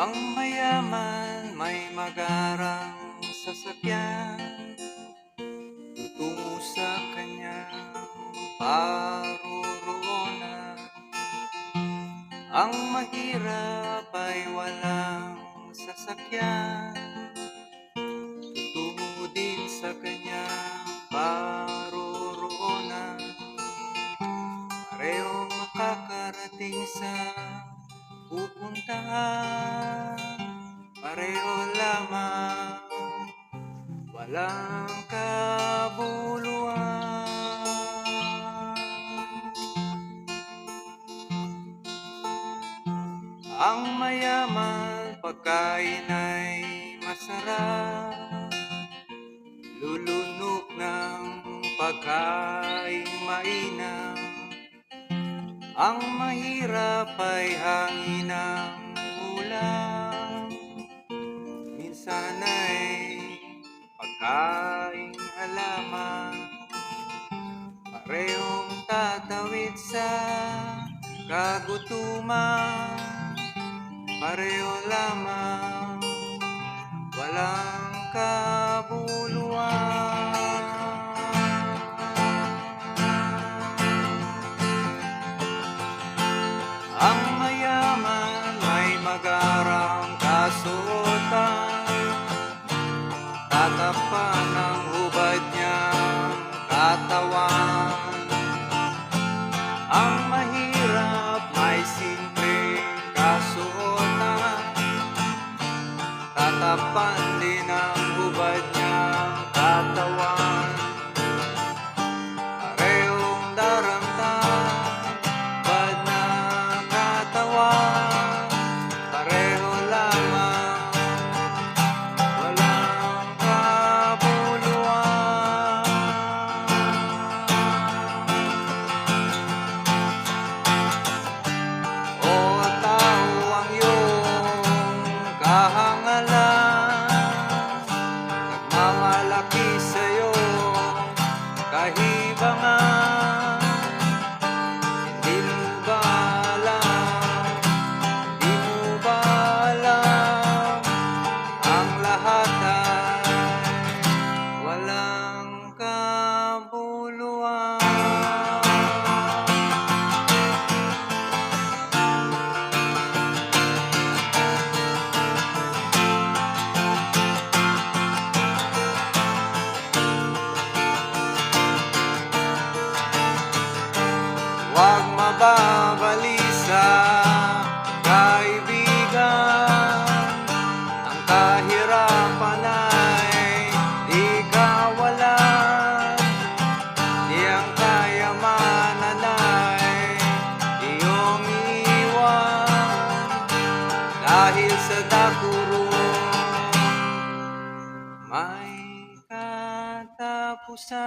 Ang mayaman may magarang sasakyan. Tutungo sa kanyang paruroonan. Ang mahirap ay walang sasakyan lamang. Walang kabuluhan. Ang mayaman pagkain ay masarap. Lulunok ng pagkain mainam. Ang mahirap ay hangin ng ulam Minsan ay pagkain halaman. Parehong tatawid sa kagutuman. Pareho lamang walang kabuluhan. Ang mayaman may magarang kasuotan Tatapan ng hubad niyang katawan. Ang mahirap may simpleng kasuotan. Tatapan din ang sa'yo. Kahibangan Huwag mababalisa, kaibigan Ang kahirapan ay di kawalan Di ang kayamanan ay iyong iwan Dahil sa dakurong may katapusan